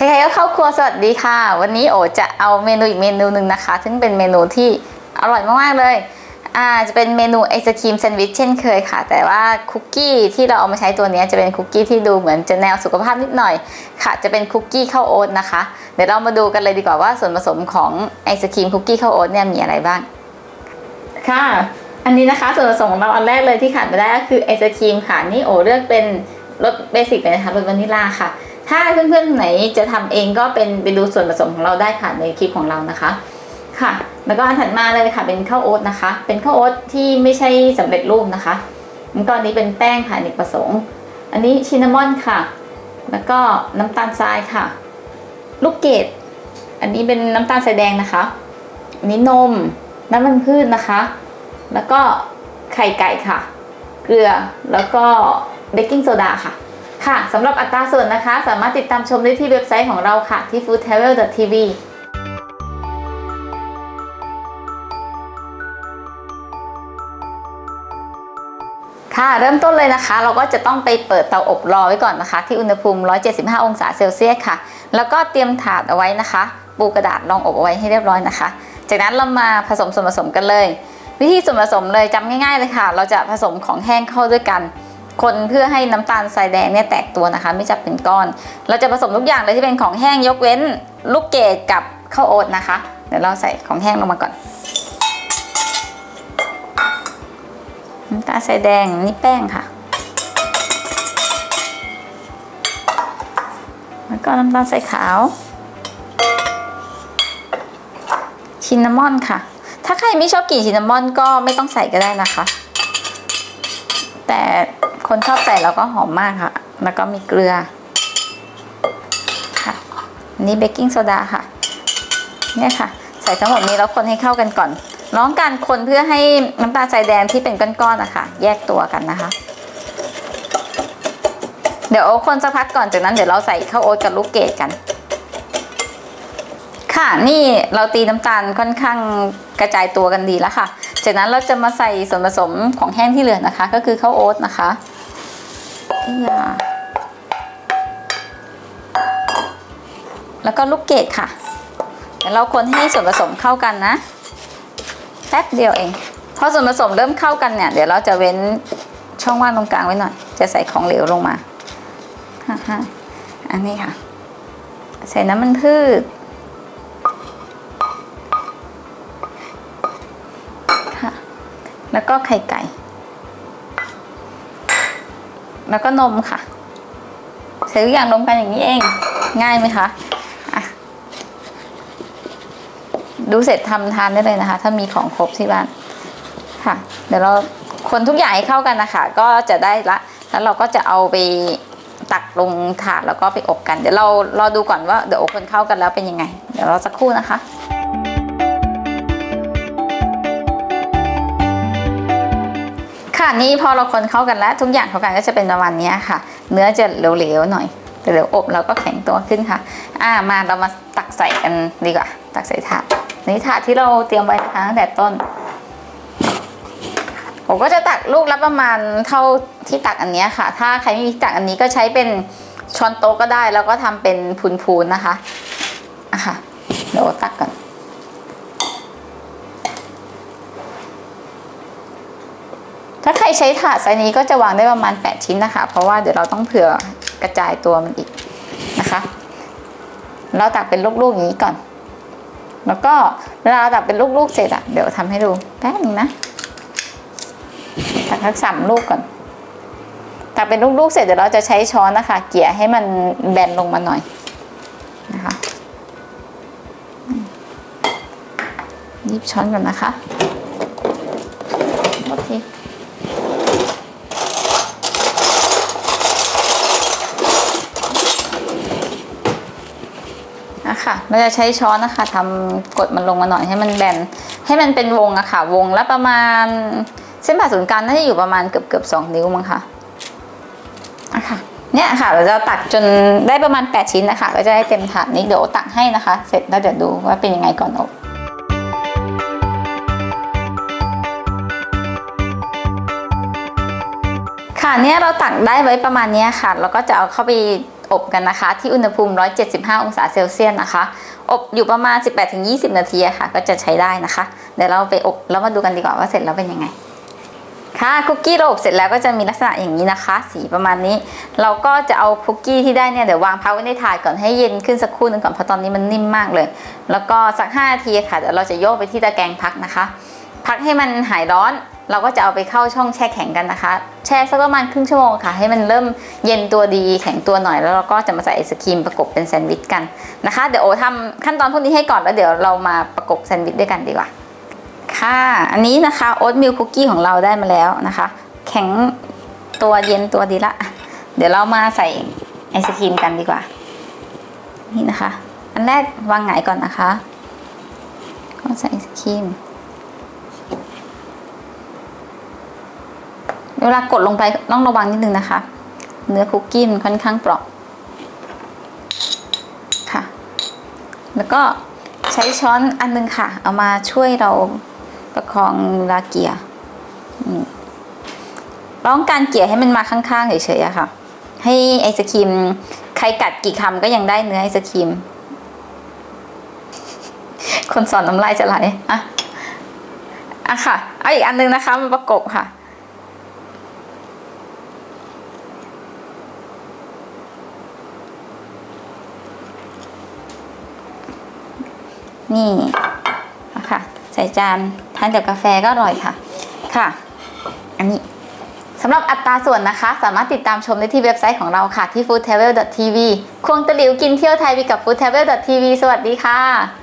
ใครๆก็เข้าครัวสวัสดีค่ะ วันนี้โอจะเอาเมนูอีกเมนูหนึ่งนะคะ ซึ่งเป็นเมนูที่อร่อยมากๆเลยอ่าจะเป็นเมนูไอศครีมแซนด์วิชเช่นเคยค่ะ แต่ว่าคุกกี้ที่เราเอามาใช้ตัวนี้จะเป็นคุกกี้ที่ดูเหมือนจะแนวสุขภาพนิดหน่อยค่ะ จะเป็นคุกกี้ข้าวโอ๊ตนะคะ เดี๋ยวเรามาดูกันเลยดีกว่าว่าส่วนผสมของไอศครีมคุกกี้ข้าวโอ๊ตเนี่ยมีอะไรบ้าง ค่ะ อันนี้นะคะส่วนผสมของเราอันแรกเลยที่ขาดไม่ได้ก็คือไอศครีมค่ะนี่โอเลือกเป็นรสเบสิกเลยนะคะรสวานิลลาค่ะ ถ้าเพื่อนๆไหนจะทำเองก็เป็นไปดูส่วนผสมของเราได้ค่ะในคลิปของเรานะคะ ค่ะ แล้วก็อันถัดมาเลยค่ะ เป็นข้าวโอ๊ตนะคะ เป็นข้าวโอ๊ตที่ไม่ใช่สำเร็จรูปนะคะแล้วก็อันนี้เป็นแป้งค่ะอเนกประสงค์ อันนี้ชินนามอนค่ะ แล้วก็น้ำตาลทรายค่ะ ลูกเกดอันนี้เป็นน้ำตาลทรายแดงนะคะ อันนี้นม น้ำมันพืชนะคะ แล้วก็ไข่ไก่ค่ะ เกลือ แล้วก็เบกกิ้งโซดาค่ะ ค่ะสำหรับอัตราส่วนนะคะ สามารถติดตามชมได้ที่เว็บไซต์ของเราค่ะ ที่ foodtravel.tv ค่ะเริ่มต้นเลยนะคะ เราก็จะต้องไปเปิดเตาอบรอไว้ก่อนนะคะ ที่อุณหภูมิ 175 องศาเซลเซียสค่ะ แล้วก็เตรียมถาดเอาไว้นะคะ ปูกระดาษรองอบเอาไว้ให้เรียบร้อยนะคะ จากนั้นเรามาผสมส่วนผสมกันเลย วิธีส่วนผสมเลยจำง่ายๆเลยค่ะ เราจะผสมของแห้งเข้าด้วยกัน คนเพื่อให้น้ำตาลทรายแดงเนี่ยแตกตัวนะคะ ไม่จับเป็นก้อน เราจะผสมทุกอย่างเลยที่เป็นของแห้งยกเว้นลูกเกดกับข้าวโอ๊ตนะคะ เดี๋ยวเราใส่ของแห้งลงมาก่อนน้ำตาลทรายแดงนี่แป้งค่ะ แล้วก็น้ำตาลทรายขาว ชินนามอนค่ะ ถ้าใครไม่ชอบกลิ่นชินนามอนก็ไม่ต้องใส่ก็ได้นะคะ แต่ คนชอบใส่แล้วก็หอมมากค่ะ แล้วก็มีเกลือค่ะนนี้เบกกิ้งโซดาค่ะ เนี่ยค่ะ ใส่ทั้งหมดนี้แล้วคนให้เข้ากันก่อนน้องการคนเพื่อให้น้ำตาลทรายแดงที่เป็นก้อนๆนะคะแยกตัวกันนะคะ เดี๋ยวคนสักพักก่อนจากนั้นเดี๋ยวเราใส่ข้าวโอ๊ตกับลูกเกดกัน ค่ะนี่เราตีน้ำตาลค่อนข้างกระจายตัวกันดีแล้วค่ะ จากนั้นเราจะมาใส่ส่วนผสมของแห้งที่เหลือนะคะ ก็คือข้าวโอ๊ตนะคะ อียาแล้วก็ลูกเกดค่ะ เดี๋ยวเราคนให้ส่วนผสมเข้ากันนะแป๊บเดียวเอง พอส่วนผสมเริ่มเข้ากันเนี่ย เดี๋ยวเราจะเว้นช่องว่างตรงกลางไว้หน่อย จะใส่ของเหลวลงมาอันนี้ค่ะ ใส่น้ำมันพืชค่ะ แล้วก็ไข่ไก่ แล้วก็นมค่ะใส่ทุกอย่างรวมกันอย่างนี้เอง ง่ายไหมคะะดูเสร็จทำทานได้เลยนะคะ ถ้ามีของครบที่บ้านค่ะ เดี๋ยวเราคนทุกอย่างให้เข้ากันนะคะ ก็จะได้ละ แล้วเราก็จะเอาไปตักลงถาดแล้วก็ไปอบกัน เดี๋ยวเรารอดูก่อนว่าเดี๋ยวอบคนเข้ากันแล้วเป็นยังไง เดี๋ยวเราสักครู่นะคะ ค่ะนี่พอเราคนเข้ากันแล้ว ทุกอย่างเข้ากันก็จะเป็นประมาณนี้ค่ะ เนื้อจะเหลวๆหน่อยแต่เดี๋ยวอบเราก็แข็งตัวขึ้นค่ะ อ่ามาเรามาตักใส่กันดีกว่า ตักใส่ถาดนี่ถาดที่เราเตรียมไว้นะคะตั้งแต่ต้น ผมก็จะตักลูกละประมาณเท่าที่ตักอันนี้ค่ะ ถ้าใครไม่มีตักอันนี้ก็ใช้เป็นช้อนโต๊ะก็ได้ แล้วก็ทำเป็นพูนๆนะคะอะค่ะเดี๋ยวตักก่อน ถ้า ใครใช้ถาดไซส์นี้ก็จะวางได้ประมาณ 8 ชิ้นนะคะ เพราะว่าเดี๋ยวเราต้องเผื่อกระจายตัวมันอีกนะคะ เราตักเป็นลูกๆอย่างนี้ก่อน แล้วก็เวลาตักเป็นลูกๆเสร็จอะเดี๋ยวทำให้ดูแป๊บนึงนะ ตักทั้งสามลูกก่อน ตักเป็นลูกๆเสร็จเดี๋ยวเราจะใช้ช้อนนะคะ เกี่ยให้มันแบนลงมาหน่อยนะคะยิบช้อนก่อนนะคะโอเค นะคะ เราจะใช้ช้อนนะคะทำกดมันลงมาหน่อยให้มันแบนให้มันเป็นวงอะค่ะวงละประมาณเส้นผ่าศูนย์กลางน่าจะอยู่ประมาณเกือบเกือบสองนิ้วมั้งคะอะค่ะเนี่ยค่ะ เราจะตักจนได้ประมาณ 8 ชิ้นนะคะ ก็จะได้เต็มถาดนี้เดี๋ยวตักให้นะคะ เสร็จแล้วเดี๋ยวดูว่าเป็นยังไงก่อนอบค่ะเนี่ยเราตักได้ไว้ประมาณนี้ค่ะ เราก็จะเอาเข้าไป อบกันนะคะ ที่อุณหภูมิ 175 องศาเซลเซียสนะคะ อบอยู่ประมาณ 18-20 นาทีะค่ะ ก็จะใช้ได้นะคะ เดี๋ยวเราไปอบแล้วมาดูกันดีกว่าว่าเสร็จแล้วเป็นยังไงค่ะคุกกี้เราอบเสร็จแล้วก็จะมีลักษณะอย่างนี้นะคะ สีประมาณนี้ เราก็จะเอาคุกกี้ที่ได้เนี่ยเดี๋ยววางพักไว้ในถาดก่อนให้เย็นขึ้นสักครู่หนึงก่อนเพราะตอนนี้มันนิ่มมากเลย แล้วก็สัก5นาทีค่ะเดี๋ยวเราจะโยกไปที่ตะแกรงพักนะคะ พักให้มันหายร้อน เราก็จะเอาไปเข้าช่องแช่แข็งกันนะคะ ช่สักประมาณครึ่งชั่วโมงค่ะ ให้มันเริ่มเย็นตัวดีแข็งตัวหน่อยแล้วเราก็จะมาใส่ไอศครีมประกบเป็นแซนด์วิชกันนะคะ เดี๋ยวโอทำขั้นตอนพวกนี้ให้ก่อนแล้วเดี๋ยวเรามาประกบแซนด์วิชด้วยกันดีกว่า ค่ะ อันนี้นะคะโอ๊ตมิลคุกกี้ของเราได้มาแล้วนะคะ แข็งตัวเย็นตัวดีละ เดี๋ยวเรามาใส่ไอศครีมกันดีกว่า นี่นะคะ อันแรกวางหงายก่อนนะคะก็ใส่ไอศครีม เวลากดลงไปต้องระวังนิดนึงนะคะ เนื้อคุกกี้มันค่อนข้างเปราะค่ะ แล้วก็ใช้ช้อนอันนึงค่ะ เอามาช่วยเราประคองลาเกียร์ร้องการเกี่ยให้มันมาข้างๆเฉยๆอะค่ะ ให้ไอศครีมใครกัดกี่คำก็ยังได้เนื้อไอศครีม คนสอนน้ำลายจะไหลอะอะค่ะ เอาอีกอันนึงนะคะมาประกบค่ะ นี่ค่ะใส่จานทานกับกาแฟก็อร่อยค่ะค่ะ อันนี้สำหรับอัตราส่วนนะคะ สามารถติดตามชมได้ที่เว็บไซต์ของเราค่ะที่ foodtravel.tv ควงตะหลิวกินเที่ยวไทยไปกับ foodtravel.tv สวัสดีค่ะ